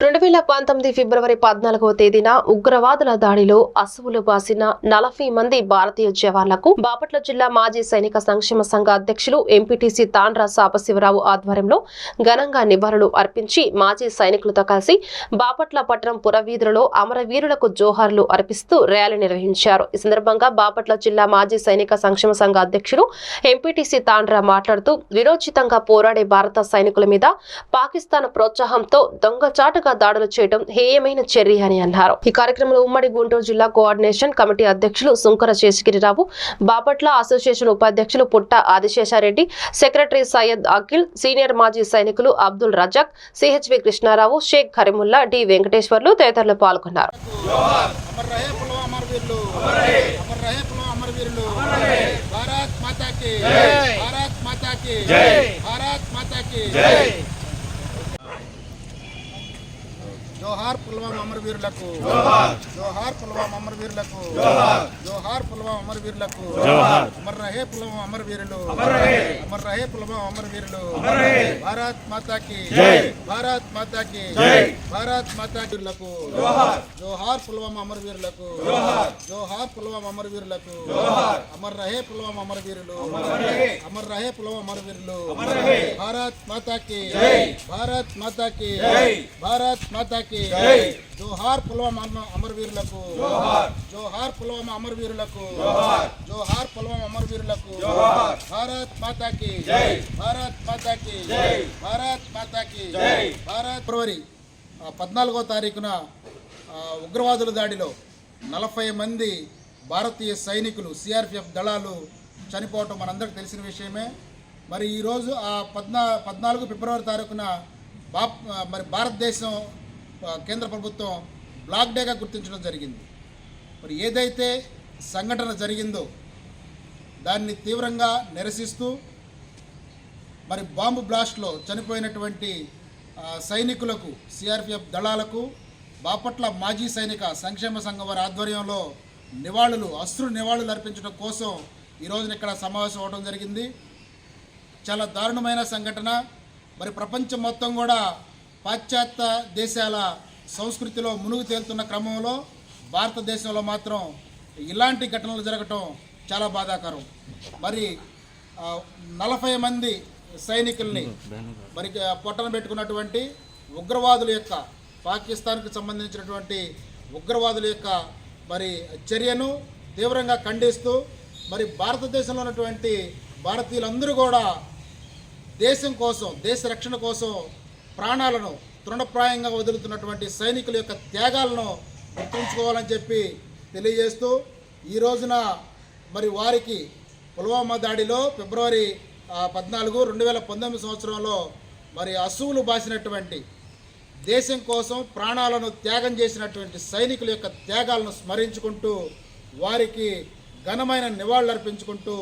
రెండు వేల పంతొమ్మిది ఫిబ్రవరి పద్నాలుగవ తేదీన ఉగ్రవాదుల దాడిలో అసువులు బాసిన నలభై మంది భారతీయ జవాన్లకు బాపట్ల జిల్లా మాజీ సైనిక సంక్షేమ సంఘ అధ్యక్షులు ఎంపీటీసీ తాండ్రా సాంబశివరావు ఆధ్వర్యంలో ఘనంగా నివాళులు అర్పించి మాజీ సైనికులతో కలిసి బాపట్ల పట్టణం పురవీధులలో అమరవీరులకు జోహార్లు అర్పిస్తూ ర్యాలీ నిర్వహించారు. ఈ సందర్భంగా బాపట్ల జిల్లా మాజీ సైనిక సంక్షేమ సంఘ అధ్యక్షులు ఎంపీటీసీ తాండ్రా మాట్లాడుతూ విరోచితంగా పోరాడే భారత సైనికుల మీద పాకిస్తాన్ ప్రోత్సాహంతో దొంగచాటుగా విశాఖ దాడులు చేయడం హేయమైన చర్య అని అన్నారు. ఈ కార్యక్రమంలో ఉమ్మడి గుంటూరు జిల్లా కోఆర్డినేషన్ కమిటీ అధ్యక్షులు సుంకర శేషగిరిరావు బాపట్ల అసోసియేషన్ ఉపాధ్యక్షులు పుట్ట ఆదిశేషారెడ్డి సెక్రటరీ సయ్యద్ అఖిల్ సీనియర్ మాజీ సైనికులు అబ్దుల్ రజాక్ సిహెచ్వి కృష్ణారావు షేక్ కరీముల్లా డి వెంకటేశ్వర్లు తదితరులు పాల్గొన్నారు. భారత్ భారత్ జోహార్ పుల్వామా అమరవీరులకు జోహార్. పుల్వామా అమరవీరులకు జోహార్. పుల్వామా అమరవీరులకు అమర్ రహే పుల్వామా అమరవీరులు అమర్ రహే. పుల్వామా అమరవీరులు భారత్ మాతాకి భారత్ మాతాకి భారత్ మాతాకి జోహార్. పుల్వామా అమరవీరులకు జోహార్. పుల్వామా అమరవీరులకు అమర్ రహే పుల్వామా అమరవీరులు అమర్ రహే. పుల్వామా అమరవీరులు భారత్ మాతాకి భారత్ మాతాకి భారత్ మాతాకి జోహార్ పుల్వామా అమ- అమరవీరులకు. జోహార్. పుల్వామా అమరవీరులకు. జోహార్. పుల్వామా అమరవీరులకు. భారత్ మాతాకి. భారత్ మాతాకి. భారత్ మాతాకి. భారత్ ఫిబ్రవరి పద్నాలుగో తారీఖున ఉగ్రవాదుల దాడిలో నలభై మంది భారతీయ సైనికులు సిఆర్పిఎఫ్ దళాలు చనిపోవటం మనందరికీ తెలిసిన విషయమే. మరి ఈరోజు ఆ పద్నా పద్నాలుగు ఫిబ్రవరి తారీఖున బా మరి భారతదేశం కేంద్ర ప్రభుత్వం బ్లాక్ డేగా గుర్తించడం జరిగింది. మరి ఏదైతే సంఘటన జరిగిందో దాన్ని తీవ్రంగా నిరసిస్తూ మరి బాంబు బ్లాస్ట్లో చనిపోయినటువంటి సైనికులకు సిఆర్పిఎఫ్ దళాలకు బాపట్ల మాజీ సైనిక సంక్షేమ సంఘం వారి ఆధ్వర్యంలో నివాళులు అశ్రు నివాళులు అర్పించడం కోసం ఈ రోజున ఇక్కడ సమావేశం అవడం జరిగింది. చాలా దారుణమైన సంఘటన. మరి ప్రపంచం మొత్తం కూడా పాశ్చాత్య దేశాల సంస్కృతిలో మునుగు తేలుతున్న క్రమంలో భారతదేశంలో మాత్రం ఇలాంటి ఘటనలు జరగటం చాలా బాధాకరం. మరి నలభై మంది సైనికుల్ని మరి పొట్టన పెట్టుకున్నటువంటి ఉగ్రవాదుల యొక్క పాకిస్తాన్కి సంబంధించినటువంటి ఉగ్రవాదుల యొక్క మరి చర్యను తీవ్రంగా ఖండిస్తూ మరి భారతదేశంలో ఉన్నటువంటి భారతీయులందరూ కూడా దేశం కోసం దేశ రక్షణ కోసం ప్రాణాలను తృణప్రాయంగా వదులుతున్నటువంటి సైనికుల యొక్క త్యాగాలను గుర్తుంచుకోవాలని చెప్పి తెలియజేస్తూ ఈ రోజున మరి వారికి పుల్వామా దాడిలో ఫిబ్రవరి పద్నాలుగు రెండు వేల పంతొమ్మిది సంవత్సరంలో మరి అసువులు బాసినటువంటి దేశం కోసం ప్రాణాలను త్యాగం చేసినటువంటి సైనికుల యొక్క త్యాగాలను స్మరించుకుంటూ వారికి ఘనమైన నివాళులర్పించుకుంటూ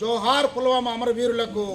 జోహార్ పుల్వామా అమరవీరులకు